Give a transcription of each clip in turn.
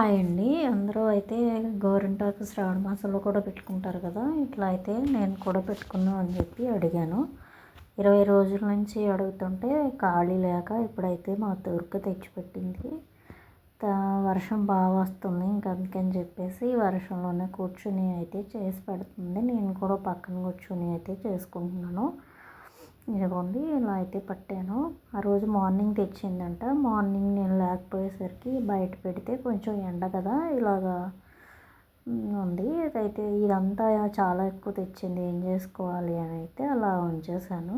Hi అండి అందరూ అయితే గోరింటాకు శ్రావణ మాసంలో కూడా పెట్టుకుంటారు కదా. ఇట్లా అయితే నేను కూడా పెట్టుకున్నాను అని చెప్పి అడిగాను. ఇరవై రోజుల నుంచి అడుగుతుంటే ఖాళీ లేక ఇప్పుడైతే మా తూర్పు తెచ్చిపెట్టింది. వర్షం బాగా వస్తుంది ఇంక అందుకని చెప్పేసి వర్షంలోనే కూర్చుని అయితే చేసి పెడుతుంది. నేను కూడా పక్కన కూర్చుని అయితే చేసుకుంటున్నాను. ఇదిగోండి ఇలా అయితే పట్టాను. ఆ రోజు మార్నింగ్ తెచ్చిందంట. మార్నింగ్ రాకపోయేసరికి లేకపోయేసరికి బయట పెడితే కొంచెం ఎండ కదా ఇలాగా ఉంది. అయితే ఇదంతా చాలా ఎక్కువ తెచ్చింది ఏం చేసుకోవాలి అని అయితే అలా ఉంచేసాను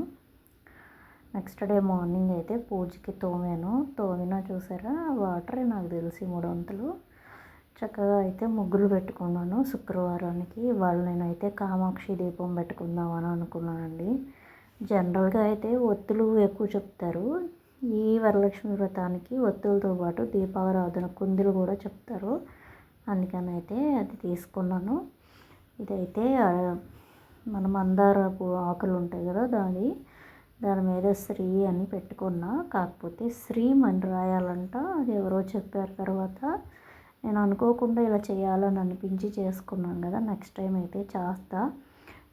నెక్స్ట్ డే మార్నింగ్ అయితే పూజకి తోమాను. తోమినా చూసారా వాటర్ నాకు తెలిసి మూడు వంతులు చక్కగా అయితే ముగ్గులు పెట్టుకున్నాను శుక్రవారానికి. ఇవాళ నేనైతే కామాక్షి దీపం పెట్టుకుందామని అనుకున్నానండి. జనరల్గా అయితే ఒత్తులు ఎక్కువ చెప్తారు. ఈ వరలక్ష్మి వ్రతానికి ఒత్తులతో పాటు దీపారాధన కుందులు కూడా చెప్తారు. అందుకని అయితే అది తీసుకున్నాను. ఇదైతే మన మందార ఆకులు ఉంటాయి కదా దాని దాని మీద శ్రీ అని పెట్టుకున్నా. కాకపోతే శ్రీ మని రాయాలంట అది ఎవరో చెప్పారు తర్వాత. నేను అనుకోకుండా ఇలా చేయాలని అనిపించి చేసుకున్నాను కదా. నెక్స్ట్ టైం అయితే చేస్తా.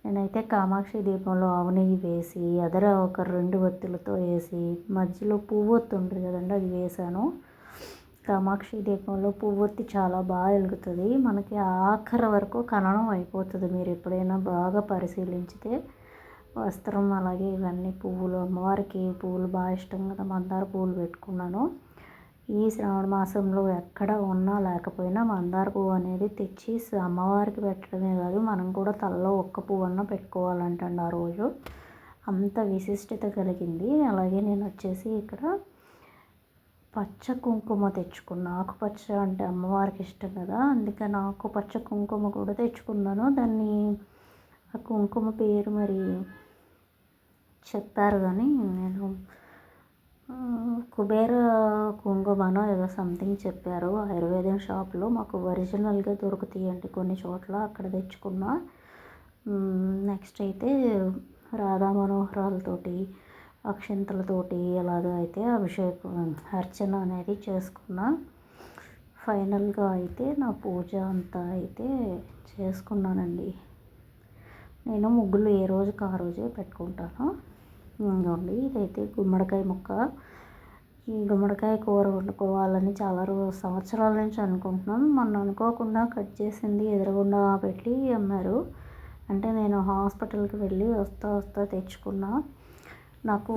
నేనైతే కామాక్షి దీపంలో ఆవు నెయ్యి వేసి అదర ఒక రెండు ఒత్తులతో వేసి మధ్యలో పువ్వొత్తి ఉంటుంది కదండి అది వేసాను. కామాక్షి దీపంలో పువ్వొత్తి చాలా బాగా వెలుగుతుంది. మనకి ఆఖరి వరకు కనడం అయిపోతుంది. మీరు ఎప్పుడైనా బాగా పరిశీలించితే వస్త్రం అలాగే ఇవన్నీ పువ్వులు అమ్మవారికి పువ్వులు బాగా ఇష్టం కదా మందార పువ్వులు పెట్టుకున్నాను. ఈ శ్రావణ మాసంలో ఎక్కడ ఉన్నా లేకపోయినా మందార పువ్వు అనేది తెచ్చి అమ్మవారికి పెట్టడమే కాదు మనం కూడా తలలో ఒక్క పువ్వున్న పెట్టుకోవాలంటండి ఆ రోజు. అంత విశిష్టత కలిగింది. అలాగే నేను వచ్చేసి ఇక్కడ పచ్చ కుంకుమ తెచ్చుకున్నాను ఆకుపచ్చ అంటే అమ్మవారికి ఇష్టం కదా అందుకని ఆకుపచ్చ కుంకుమ కూడా తెచ్చుకున్నాను. దాన్ని ఆ కుంకుమ పేరు మరి చెప్పారు కానీ నేను కుబేర కుంకుమనో ఏదో సంథింగ్ చెప్పారు. ఆయుర్వేదం షాప్లో మాకు ఒరిజినల్గా దొరుకుతాయండి కొన్ని చోట్ల అక్కడ తెచ్చుకున్న. నెక్స్ట్ అయితే రాధా మనోహరాలతోటి అక్షంతలతోటి అలాగ అయితే అభిషేకం అర్చన అనేది చేసుకున్న. ఫైనల్గా అయితే నా పూజ అంతా అయితే చేసుకున్నానండి. నేను ముగ్గులు ఏ రోజుకి ఆ రోజే పెట్టుకుంటాను. ఇదిగోండి ఇదైతే గుమ్మడికాయ ముక్క. ఈ గుమ్మడికాయ కూర వండుకోవాలని చాలా రోజు సంవత్సరాల నుంచి అనుకుంటున్నాం. మొన్న అనుకోకుండా కట్ చేసింది ఎదురుగుండా పెట్టి అమ్మారు. అంటే నేను హాస్పిటల్కి వెళ్ళి వస్తా వస్తా తెచ్చుకున్నా. నాకు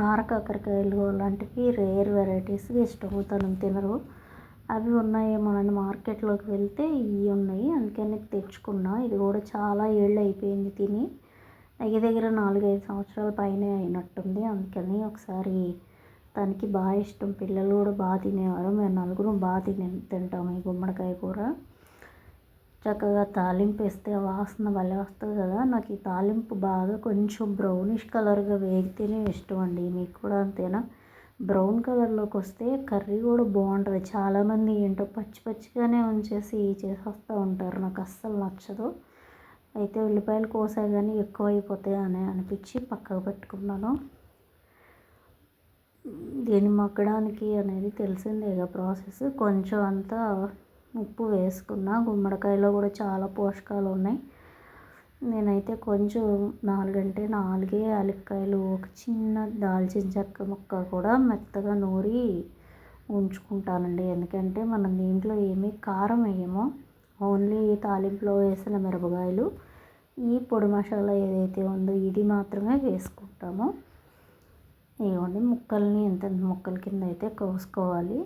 ఆరకాకరకాయలు అలాంటివి రేర్ వెరైటీస్ ఇష్టం తినరు. అవి ఉన్నాయేమోనని మార్కెట్లోకి వెళ్తే ఇవి ఉన్నాయి. అందుకని తెచ్చుకున్నా. ఇది కూడా చాలా ఏళ్ళు అయిపోయింది తిని. దగ్గర దగ్గర నాలుగైదు సంవత్సరాల పైనే అయినట్టుంది. అందుకని ఒకసారి తనకి బాగా ఇష్టం పిల్లలు కూడా బాగా తినేవారు. మేము నలుగురం బాగా తినే తింటాము ఈ గుమ్మడికాయ కూర. చక్కగా తాలింపు వేస్తే వాసన భలే వస్తుంది కదా. నాకు ఈ తాలింపు బాగా కొంచెం బ్రౌనిష్ కలర్గా వేగితేనే ఇష్టం అండి. మీకు కూడా అంతేనా? బ్రౌన్ కలర్లోకి వస్తే కర్రీ కూడా బాగుంటుంది. చాలామంది ఏంటో పచ్చి పచ్చిగానే ఉంచేసి చేసేస్తూ ఉంటారు. నాకు అస్సలు నచ్చదు. అయితే ఉల్లిపాయలు కోసా కానీ ఎక్కువ అయిపోతాయి అని అనిపించి పక్కకు పెట్టుకున్నాను. దీన్ని మగ్గడానికి అనేది తెలిసిందే ఇక ప్రాసెస్. కొంచెం అంతా ఉప్పు వేసుకున్న గుమ్మడికాయలో కూడా చాలా పోషకాలు ఉన్నాయి. నేనైతే కొంచెం నాలుగంటే నాలుగే యాలక్కాయలు ఒక చిన్న దాల్చిన చెక్క ముక్క కూడా మెత్తగా నూరి ఉంచుకుంటానండి. ఎందుకంటే మనం దీంట్లో ఏమీ కారం వేయము. ఓన్లీ తాలింపులో వేసిన మిరపకాయలు ఈ పొడి మసాలా ఏదైతే ఉందో ఇది మాత్రమే వేసుకుంటాము. ఇవ్వండి ముక్కల్ని ఎంత ముక్కల కింద అయితే కోసుకోవాలి.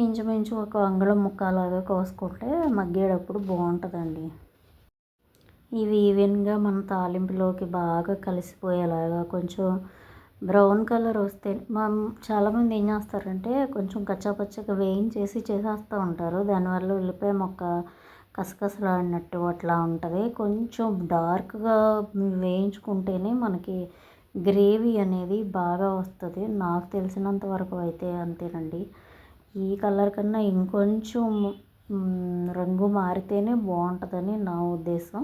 ఇంచుమించు ఒక అంగుళం ముక్కలాగా కోసుకుంటే మగ్గేటప్పుడు బాగుంటుందండి. ఇవి ఈవెన్గా మన తాలింపులోకి బాగా కలిసిపోయేలాగా కొంచెం బ్రౌన్ కలర్ వస్తే మనం చాలామంది ఏం చేస్తారంటే కొంచెం కచ్చాపచ్చగా వేయించేసి చేసేస్తూ ఉంటారు. దానివల్ల ఉల్లిపాయ మొక్క కసకసలాడినట్టు అట్లా ఉంటుంది. కొంచెం డార్క్గా వేయించుకుంటేనే మనకి గ్రేవీ అనేది బాగా వస్తుంది. నాకు తెలిసినంత వరకు అయితే అంతేనండి. ఈ కలర్ కన్నా ఇంకొంచెం రంగు మారితేనే బాగుంటుందని నా ఉద్దేశం.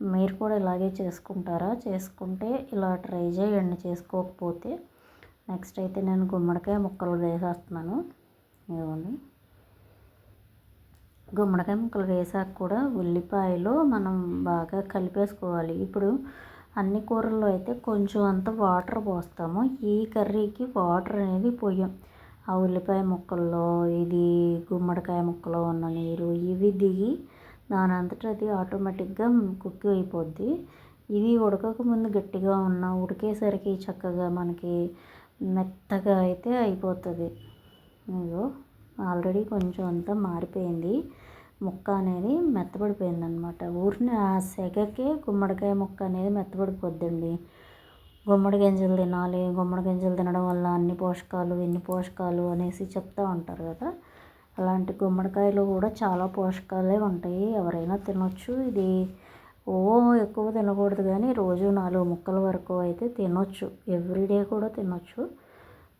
మీరు కూడా ఇలాగే చేసుకుంటారా? చేసుకుంటే ఇలా ట్రై చేయండి. చేసుకోకపోతే నెక్స్ట్ అయితే నేను గుమ్మడికాయ ముక్కలు వేసేస్తున్నాను. ఇదిగోండి. గుమ్మడికాయ ముక్కలు వేసాక కూడా ఉల్లిపాయలు మనం బాగా కలిపేసుకోవాలి. ఇప్పుడు అన్ని కూరల్లో అయితే కొంచెం అంత వాటర్ పోస్తాము. ఈ కర్రీకి వాటర్ అనేది పోయాం. ఆ ఉల్లిపాయ ముక్కల్లో ఇది గుమ్మడికాయ ముక్కలో ఉన్న నీరు ఇవి దిగి దాని అంతటా అది ఆటోమేటిక్గా కుక్ అయిపోద్ది. ఇది ఉడకకముందు గట్టిగా ఉన్న ఉడికేసరికి చక్కగా మనకి మెత్తగా అయితే అయిపోతుంది. ఇదిగో ఆల్రెడీ కొంచెం అంతా మారిపోయింది. ముక్క అనేది మెత్తబడిపోయింది అనమాట ఊరిని ఆ సెగకే గుమ్మడికాయ ముక్క అనేది మెత్తబడిపోద్దండి. గుమ్మడి గింజలు తినాలి గుమ్మడి గింజలు తినడం వల్ల అన్ని పోషకాలు ఇన్ని పోషకాలు అనేసి చెప్తూ ఉంటారు కదా. అలాంటి గుమ్మడికాయలు కూడా చాలా పోషకాలే ఉంటాయి. ఎవరైనా తినొచ్చు. ఇది ఓ ఎక్కువ తినకూడదు కానీ రోజు నాలుగు ముక్కల వరకు అయితే తినొచ్చు. ఎవ్రీడే కూడా తినొచ్చు.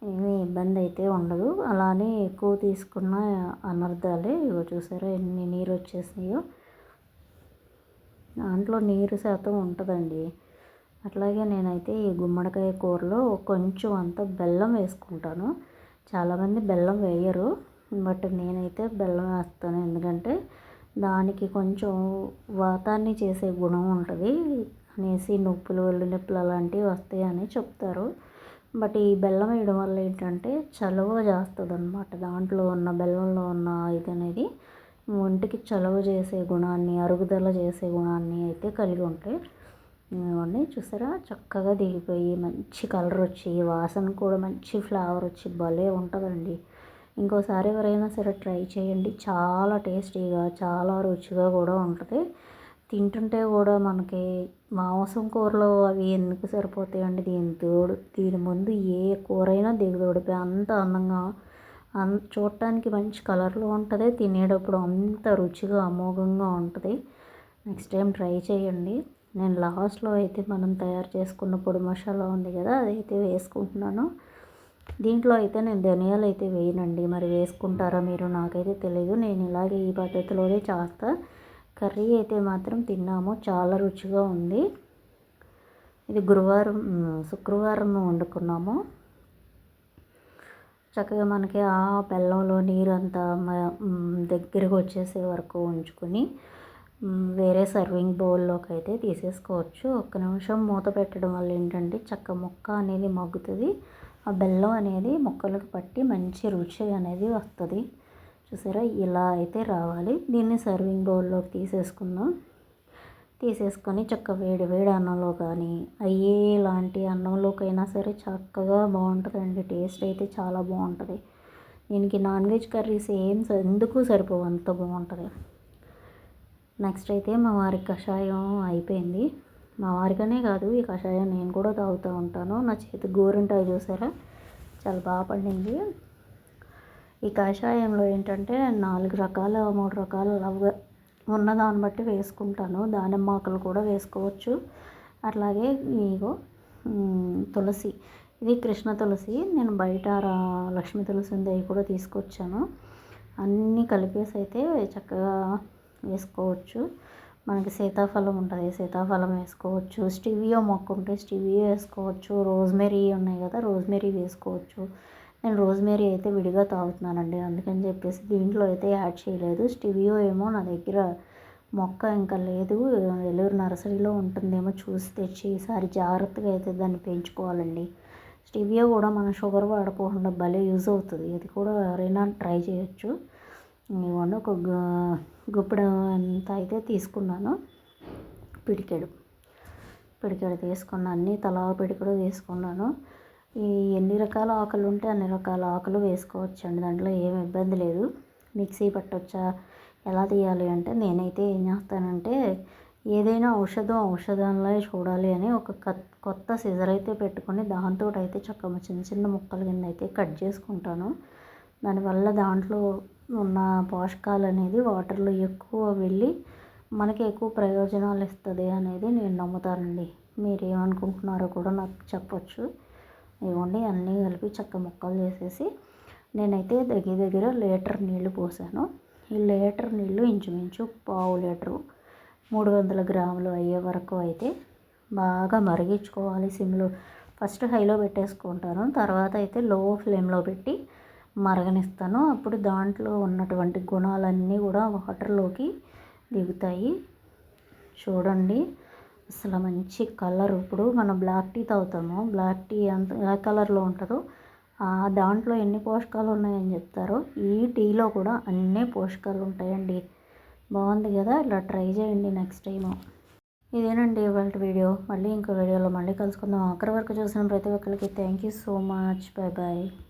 ఏమీ ఇబ్బంది అయితే ఉండదు. అలానే ఎక్కువ తీసుకున్న అనర్థాలే ఇగో చూసారా ఎన్ని నీరు వచ్చేసినాయో. దాంట్లో నీరు శాతం ఉంటుందండి. అట్లాగే నేనైతే ఈ గుమ్మడికాయ కూరలో కొంచెం అంత బెల్లం వేసుకుంటాను. చాలామంది బెల్లం వేయరు. బట్ నేనైతే బెల్లం వేస్తాను. ఎందుకంటే దానికి కొంచెం వాతాన్ని చేసే గుణం ఉంటుంది అనేసి నొప్పులు ఒళ్ళు నొప్పులు అలాంటివి వస్తాయని చెప్తారు. బట్ ఈ బెల్లం వేయడం వల్ల ఏంటంటే చలువ చేస్తుంది అనమాట దాంట్లో ఉన్న బెల్లంలో ఉన్న ఇది అనేది ఒంటికి చలువ చేసే గుణాన్ని అరుగుదల చేసే గుణాన్ని అయితే కలిగి ఉంటాయి ఇవన్నీ చూసారా? చక్కగా దిగిపోయి మంచి కలర్ వచ్చి వాసన కూడా మంచి ఫ్లేవర్ వచ్చి భలే ఉంటుందండి. ఇంకోసారి ఎవరైనా సరే ట్రై చేయండి. చాలా టేస్టీగా చాలా రుచిగా కూడా ఉంటుంది. తింటుంటే కూడా మనకి మాంసం కూరలో అవి ఎందుకు సరిపోతాయండి? దీని తోడు దీని ముందు ఏ కూర అయినా అంత అందంగా అన్ చూడటానికి మంచి కలర్లో ఉంటుంది. తినేటప్పుడు అంత రుచిగా అమోఘంగా ఉంటుంది. నెక్స్ట్ టైం ట్రై చేయండి. నేను లాస్ట్లో అయితే మనం తయారు చేసుకున్న పొడి మసాలా ఉంది కదా అదైతే వేసుకుంటున్నాను. దీంట్లో అయితే నేను ధనియాలు అయితే వేయనండి. మరి వేసుకుంటారా మీరు నాకైతే తెలియదు నేను ఇలాగే ఈ పద్ధతిలోనే చేస్తా. కర్రీ అయితే మాత్రం తిన్నాము. చాలా రుచిగా ఉంది. ఇది గురువారం శుక్రవారం వండుకున్నాము. చక్కగా మనకి ఆ బెల్లంలో నీరు అంతా దగ్గరకు వచ్చేసే వరకు ఉంచుకొని వేరే సర్వింగ్ బౌల్లోకి అయితే తీసేసుకోవచ్చు. ఒక్క నిమిషం మూత పెట్టడం వల్ల ఏంటంటే చక్క ముక్క అనేది మగ్గుతుంది. ఆ బెల్లం అనేది ముక్కలకు పట్టి మంచి రుచి అనేది వస్తుంది. చూసారా? ఇలా అయితే రావాలి. దీన్ని సర్వింగ్ బౌల్లోకి తీసేసుకుందాం. తీసేసుకొని చక్క వేడి వేడి అన్నంలో కానీ అయ్యే ఇలాంటి అన్నంలోకైనా సరే చక్కగా బాగుంటుందండి. టేస్ట్ అయితే చాలా బాగుంటుంది. దీనికి నాన్ వెజ్ కర్రీస్ ఏం ఎందుకు సరిపోవు? అంత బాగుంటుంది. నెక్స్ట్ అయితే మా వారికి కషాయం అయిపోయింది. మా వారికనే కాదు ఈ కషాయం నేను కూడా తాగుతూ ఉంటాను. నా చేతి గోరింటాయి చూసారా? చాలా బాగా పండింది. ఈ కషాయంలో ఏంటంటే నాలుగు రకాల మూడు రకాల లవ్ ఉన్న దాన్ని బట్టి వేసుకుంటాను. దానిమ్మ ఆకులు కూడా వేసుకోవచ్చు. అట్లాగే ఇగో తులసి. ఇది కృష్ణ తులసి. నేను బయట లక్ష్మీ తులసి ఉంది అవి కూడా తీసుకొచ్చాను. అన్నీ కలిపేసి అయితే చక్కగా వేసుకోవచ్చు. మనకి సీతాఫలం ఉంటుంది. సీతాఫలం వేసుకోవచ్చు. స్టివియో మొక్క ఉంటే స్టివియో వేసుకోవచ్చు. రోజ్మెరీ ఉన్నాయి కదా రోజ్మెరీ వేసుకోవచ్చు. నేను రోజ్మెరీ అయితే విడిగా తాగుతున్నానండి. అందుకని చెప్పేసి దీంట్లో అయితే యాడ్ చేయలేదు. స్టివియో ఏమో నా దగ్గర మొక్క ఇంకా లేదు. నెల్లూరు నర్సరీలో ఉంటుందేమో చూసి తెచ్చి ఈసారి జాగ్రత్తగా అయితే దాన్ని పెంచుకోవాలండి. స్టివియో కూడా మనం షుగర్ వాడుకోకుండా భలే యూజ్ అవుతుంది. ఇది కూడా ఎవరైనా ట్రై చేయొచ్చు. ఇవ్వండి ఒక గుప్పెడు అంత అయితే తీసుకున్నాను. పిడికెడు. పిడికెడు తీసుకున్నాను అన్ని తలా పిడికెడు తీసుకున్నాను. ఈ ఎన్ని రకాల ఆకులు ఉంటే అన్ని రకాల ఆకులు వేసుకోవచ్చండి. దాంట్లో ఏమి ఇబ్బంది లేదు. మిక్సీ పట్టొచ్చా? ఎలా తీయాలి అంటే నేనైతే ఏం చేస్తానంటే ఏదైనా ఔషధం ఔషధంలో చూడాలి అని ఒక కొత్త సిజర్ అయితే పెట్టుకొని దాంతో అయితే చక్కగా చిన్న చిన్న ముక్కల కింద అయితే కట్ చేసుకుంటాను. దానివల్ల దాంట్లో ఉన్న పోషకాలు అనేది వాటర్లో ఎక్కువ వెళ్ళి మనకి ఎక్కువ ప్రయోజనాలు ఇస్తుంది అనేది నేను నమ్ముతానండి. మీరు ఏమనుకుంటున్నారో కూడా నాకు చెప్పొచ్చు. ఇవ్వండి అన్నీ కలిపి చక్క ముక్కలు చేసేసి నేనైతే దగ్గర దగ్గర లీటర్ నీళ్ళు పోసాను. ఈ లీటర్ నీళ్ళు ఇంచుమించు పావు లీటరు మూడు వందల గ్రాములు అయ్యే వరకు అయితే బాగా మరిగించుకోవాలి సిమ్లో. ఫస్ట్ హైలో పెట్టేసుకుంటాను తర్వాత అయితే లో ఫ్లేమ్లో పెట్టి మరగనిస్తాను. అప్పుడు దాంట్లో ఉన్నటువంటి గుణాలన్నీ కూడా వాటర్లోకి దిగుతాయి. చూడండి. అసలు మంచి కలర్. ఇప్పుడు మనం బ్లాక్ టీ తాగుతాము. బ్లాక్ టీ అంత ఏ కలర్లో ఉంటుందో ఆ దాంట్లో ఎన్ని పోషకాలు ఉన్నాయని చెప్తారో. ఈ టీలో కూడా అన్నీ పోషకాలు ఉంటాయండి. బాగుంది కదా? ఇలా ట్రై చేయండి నెక్స్ట్ టైము. ఇదేనండి ఇవాళ వీడియో. మళ్ళీ ఇంకో వీడియోలో మళ్ళీ కలుసుకుందాం. అక్కడి వరకు చూసిన ప్రతి ఒక్కరికి thank you so much. Bye bye